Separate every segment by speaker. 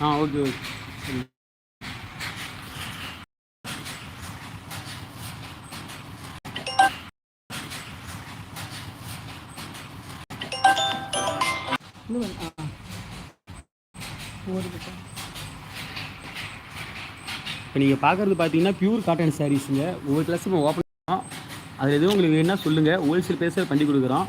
Speaker 1: ஆ okay okay.
Speaker 2: இன்னும் ஆ
Speaker 1: இப்போ நீங்கள் பார்க்குறது பார்த்தீங்கன்னா பியூர் காட்டன் சாரீஸுங்க ஒவ்வொரு கிளாஸ் இப்போ ஓப்பன் அதில் எதுவும் உங்களுக்கு வேணும்னா சொல்லுங்கள் ஹோல்சேல் பேஸில் பண்ணி கொடுக்குறோம்.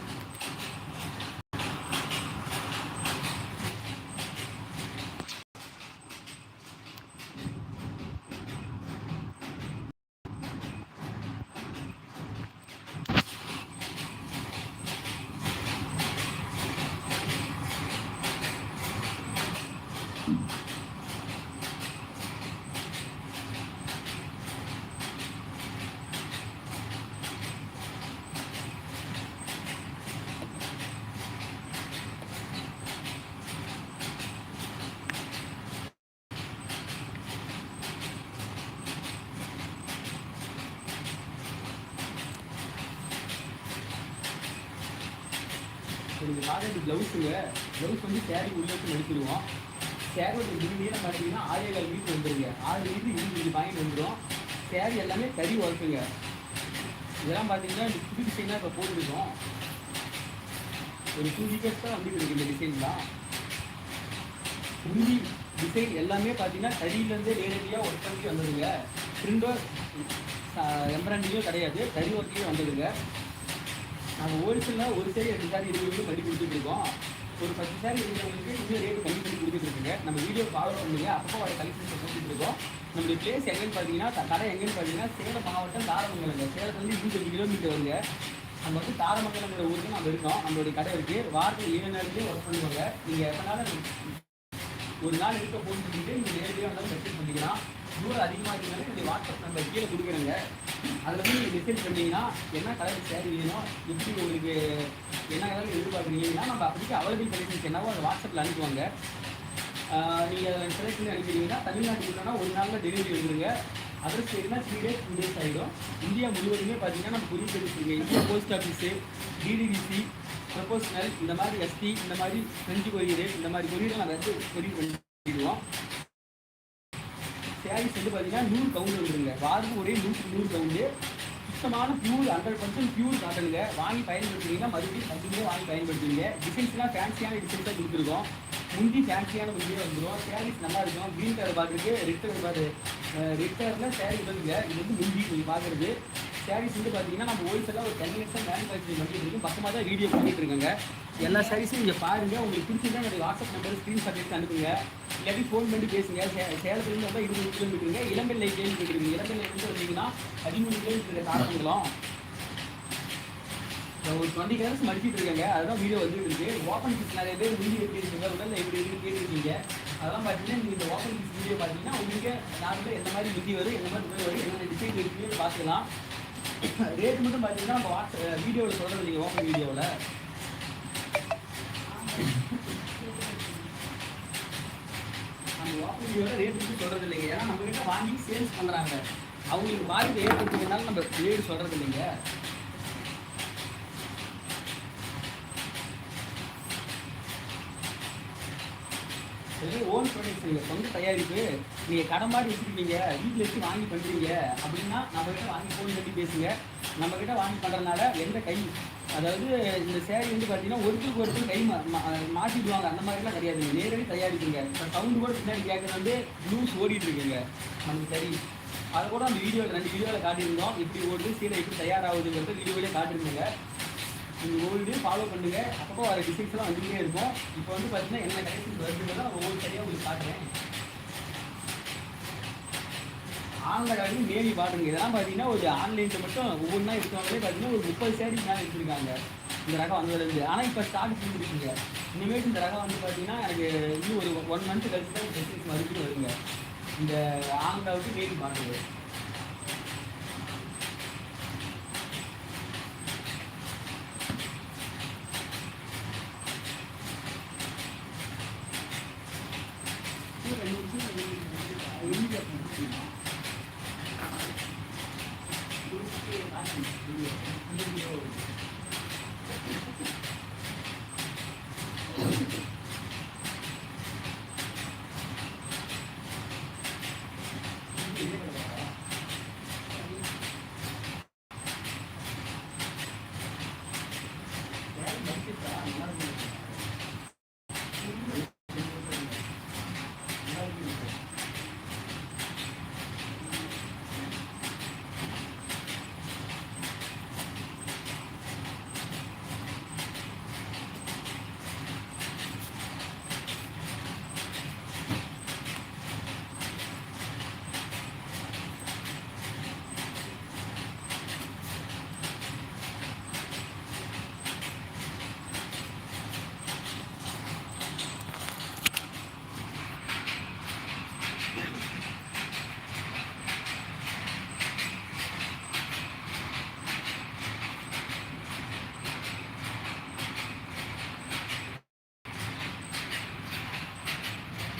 Speaker 1: நீங்கள் பார்க்குறது ப்ளவுஸுங்க. ப்ளவுஸ் வந்து சேரீ உள்ள நடிச்சிருவோம் மடிச்சிடுவோம் சேரோட இது பார்த்தீங்கன்னா ஆறே கால் மீட்டர் வந்துருங்க. ஆறு மீட்டர் இருபது பாயிண்ட் வந்துடும் சேரீ எல்லாமே கறி ஒர்க்குங்க இதெல்லாம் பார்த்தீங்கன்னா இந்த புது டிசைனாக இப்போ போட்டுருக்கோம். ஒரு டூ வீக்கர்ஸ் தான் வந்துருக்கு இருக்கு இந்த டிசைன்லாம் புரிஞ்சி டிசைன் எல்லாமே பார்த்தீங்கன்னா தறியிலேருந்தே நேரடியாக ஒர்க் பண்ணி வந்துடுங்க பிரிண்டோ எம்ப்ராய்டிங்கும் கிடையாது. கறி ஒர்க்கையும் வந்துடுங்க நாங்கள் ஹோல்சேலில் ஒரு சேரி ரெண்டு சாரி இருபது பண்ணி கொடுத்துட்ருக்கோம் ஒரு பத்து சாரி இருக்கிறவங்களுக்கு இன்னும் ரேட் கம்மி பண்ணி கொடுத்துட்ருக்குங்க நம்ம வீடியோ ஃபாலோ பண்ணுங்க. அப்போ வர கலெக்ஷன்ஸை போட்டுட்டு இருக்கோம். நம்மளுடைய பிளேஸ் எங்கேன்னு பார்த்தீங்கன்னா கடை எங்கேன்னு பார்த்தீங்கன்னா சேலம் மாவட்டம் தாரமங்கலங்க. சேலத்துலேருந்து இருபத்தஞ்சு கிலோமீட்டர் வருங்க. நம்ம வந்து தாரமங்கலங்கிற ஊருக்கு நம்ம இருக்கோம். நம்மளுடைய கடை இருக்குது வாரத்தில் ஏழு நாளுக்கே ஒர்க் பண்ணுவாங்க. நீங்கள் எப்போனாலும் ஒரு நாள் இருக்க போட்டு நீங்கள் நேரடியாக வந்தாலும் மெசேஜ் பண்ணிக்கலாம். தூரம் அதிகமாக இருந்தாலும் என்னுடைய வாட்ஸ்அப் நம்பர் கீழே கொடுக்குறேங்க. அதில் வந்து நீங்கள் மெசேஜ் பண்ணீங்கன்னா என்ன கலர் சேரீ வேணும் எப்படி உங்களுக்கு என்ன கலர் எதிர்பார்க்குறீங்கன்னா நம்ம அப்படிக்கு அவைலபிள் கலெக்ஷன்ஸ் என்னவோ அதை வாட்ஸ்அப்பில் அனுப்புவாங்க. நீங்கள் செலக்ட் பண்ணி அனுப்பிட்டீங்கன்னா தமிழ்நாட்டுக்குள்ளனா ஒரு நாளில் டெலிவரி வந்துடுங்க அட்ரஸ் சரினா த்ரீ டேஸ் டூ டேஸ் ஆகிடும் இந்தியா முழுவதுமே பார்த்தீங்கன்னா நம்ம courier service India post office DTDC proportional இந்த மாதிரி எஸ்டி இந்த மாதிரி ஃப்ரெஞ்சு கொரியர் இந்த மாதிரி கொரியர் நாங்கள் வந்து கொரியர் பண்ணிடுவோம். சாரீஸ் வந்து பார்த்தீங்கன்னா நூறு கவுண்ட் வந்துருங்க. வாரத்துக்கு ஒரே நூற்றி நூறு கவுண்டு சுத்தமான பியூர் ஹண்ட்ரட் பர்சன்ட் பியூர் காட்டனுங்க வாங்கி பயன்படுத்துறீங்கன்னா மறுபடியும் கண்டிப்பாக வாங்கி பயன்படுத்துவீங்க. டிசைன்ஸ்லாம் ஃபேன்சியான டிசைன்ஸாக கொடுத்துருக்கோம். முந்தி ஃபேன்சியான முந்தியே வந்துடும் சாரீஸ் நல்லா இருக்கும். க்ரீன் கலர் பார்க்குறதுக்கு ரெட் கலர் பாரு ரெட் கலரில் சாரீ வந்துங்க இது வந்து முந்தி நீங்கள் பார்க்குறது சாரீஸ் வந்து பார்த்தீங்கன்னா நம்ம ஹோல்சேலாக ஒரு டென் மினிட்ஸ் மேனுஃபேக்சரிங் பண்ணிட்டு பக்கமாக தான் வீடியோ பண்ணிட்டு இருக்காங்க. எல்லா சாரீஸும் நீங்கள் பாருங்கள் உங்களுக்கு பிடிச்சிருந்தா என்னுடைய வாட்ஸ்அப் நம்பர் ஸ்க்ரீன்ஷாட் எடுத்து அனுப்புங்க. இல்லாட்டி ஃபோன் பண்ணி பேசுங்க. சே- சேலத்துலேருந்து வந்தால் இருபது கிலோமீட்டருங்க இளம்பிள்ளை கேள்விப்பட்டிருக்கீங்க இளம்பிள்ளைலேருந்து வந்தீங்கன்னா பதிமூணு கிலோமீட்டர் காரணங்களும் ஒரு டுவெண்ட்டி கலர்ஸ் மடிச்சிட்டு இருக்காங்க. அதுதான் வீடியோ வந்துட்டு இருக்கு. ஓப்பன் கிட்ஸ் நிறைய பேர் வீடியோ எப்படி உடல் எப்படி இருக்குன்னு கேட்டுருக்கீங்க. அதெல்லாம் பார்த்தீங்கன்னா நீங்கள் இந்த ஓப்பன் கிட்ஸ் வீடியோ பார்த்தீங்கன்னா உங்களுக்கு நார்மலாக எந்த மாதிரி முடி வரும் எந்த மாதிரி வரும் என்னென்ன டிசைன் இருக்குன்னு பார்த்துக்கலாம். ரேட் மட்டும் பார்த்தீங்கன்னா நம்ம வாட்ஸ் வீடியோவில் சொல்கிறது நீங்கள் ஓப்பன் வீடியோவில் நம்ம ஓப்பன் வீடியோவில் ரேட் மட்டும் சொல்கிறது இல்லைங்க. ஏன்னா நம்ம வாங்கி சேல்ஸ் பண்ணுறாங்க அவங்களுக்கு பாதிப்பு ஏற்படுத்துறதுனால நம்ம ரேட் சொல்கிறது இல்லைங்க. இதெல்லாம் ஓன் ப்ராடக்ட்ஸ் நீங்கள் சொந்த தயாரிப்பு நீங்கள் கடை மாதிரி வச்சுருக்கீங்க வீட்டில் வச்சு வாங்கி பண்ணுறீங்க அப்படின்னா நம்மக்கிட்ட வாங்கி ஃபோன் பண்ணி பேசுங்க. நம்மக்கிட்ட வாங்கி பண்ணுறதுனால எந்த கை அதாவது இந்த சேரீ வந்து பார்த்தீங்கன்னா ஒருத்தருக்கு ஒருத்தர் கை மா மாட்டிடுவாங்க அந்த மாதிரிலாம் கிடையாது. நேரடி தயாரிப்புங்க. இப்போ சவுண்டு கூட பின்னாடி கேட்குறது வந்து ப்ளூஸ் ஓடிட்டு இருக்குங்க. நமக்கு சரி. அதை கூட அந்த வீடியோவில் ரெண்டு வீடியோவில் காட்டியிருந்தோம். இப்படி ஓடுது சீலை எப்படி தயாராகுதுங்கிறது வீடியோவிலே காட்டியிருந்தோங்க. நீங்கள் ஒவ்வொரு வீடியோ ஃபாலோ பண்ணுங்கள் அப்பப்போ வர டிசைன்ஸ்லாம் வந்துகிட்டே இருக்கும். இப்போ வந்து பார்த்தீங்கன்னா என்ன கலெக்ஷன் வருதுங்கிறத நான் ஒவ்வொரு சரியாக உங்களுக்கு காட்டுறேன். ஆன்லைன் மேலி பாட்டுங்க. இதெல்லாம் பார்த்தீங்கன்னா ஒரு ஆன்லைனில் மட்டும் ஒவ்வொன்றா இருக்கவங்களே பார்த்தீங்கன்னா ஒரு முப்பது சேரீ மேலே எடுத்துருக்காங்க. இந்த ரகம் வந்ததுலேருந்து ஆனால் இப்போ ஸ்டாக் செஞ்சுருக்குங்க இனிமேட்டு இந்த ரகம் வந்து பார்த்தீங்கன்னா எனக்கு இன்னும் ஒரு ஒன் மந்த் கழிச்சு தான் டிசைன்ஸ் மறுபடியும் வருங்க. இந்த ஆந்திராவுக்கு மேலி பாட்டுங்க.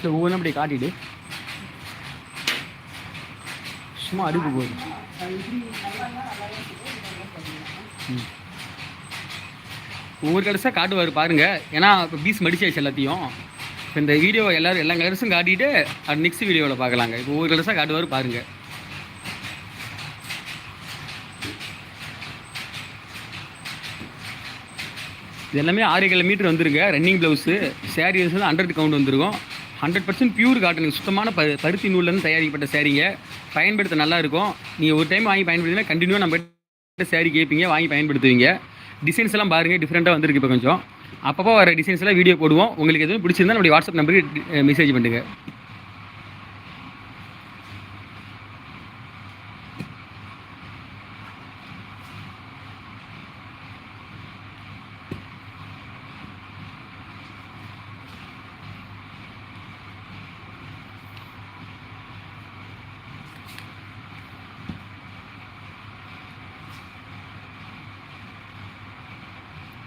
Speaker 1: இல்லை ஒவ்வொன்றும் அப்படி காட்டிடு சும்மா அடுப்பு போகுது ஒவ்வொரு கடைசாக காட்டுவார் பாருங்க. ஏன்னா இப்போ பீஸ் மடிச்சாச்சு எல்லாத்தையும். இப்போ இந்த வீடியோ எல்லோரும் எல்லா கலர்ஸும் காட்டிட்டு அது நெக்ஸ்ட் வீடியோவில் பார்க்கலாங்க இப்போ ஒவ்வொரு கடைசாக காட்டுவார் பாருங்கள் இது எல்லாமே ஆறு கிலோமீட்டர் வந்துருங்க. ரன்னிங் ப்ளவுஸு சாரீ வந்து ஹண்ட்ரட் கவுண்ட் வந்துருக்கும். ஹண்ட்ரட் பர்சன்ட் பியூர் காட்டன் சுத்தமான ப பருத்தி நூல்லேருந்து தயாரிக்கப்பட்ட சேரீங்க பயன்படுத்த நல்லா இருக்கும் நீங்கள் ஒரு டைம் வாங்கி பயன்படுத்தினா கண்டினியூவாக நம்ம சேரீ கேட்பீங்க வாங்கி பயன்படுத்துவீங்க. டிசைன்ஸ் எல்லாம் பாருங்கள் டிஃப்ரெண்ட்டாக வந்திருக்கு இப்போ கொஞ்சம். அப்பப்போ வர டிசைன்ஸ் எல்லாம் வீடியோ போடுவோம். உங்களுக்கு எதுவும் பிடிச்சிருந்தா நம்மளுடைய வாட்ஸ்அப் நம்பருக்கு மெசேஜ் பண்ணுங்கள்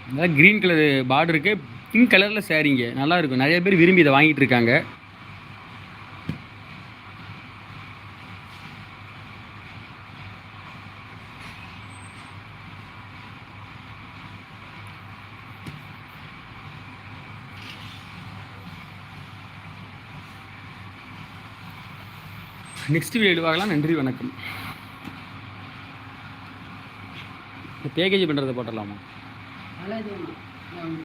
Speaker 1: நல்லா க்ரீன் கலர் பார்டருக்கு பிங்க் கலரில் சேரீங்க நல்லா இருக்கும். நிறைய பேர் விரும்பி இதை வாங்கிட்டு இருக்காங்க. நெக்ஸ்ட் வீடியோ பார்க்கலாம் நன்றி வணக்கம். பேக்கேஜ் பண்ணுறதை போட்டலாமா
Speaker 2: நல்லது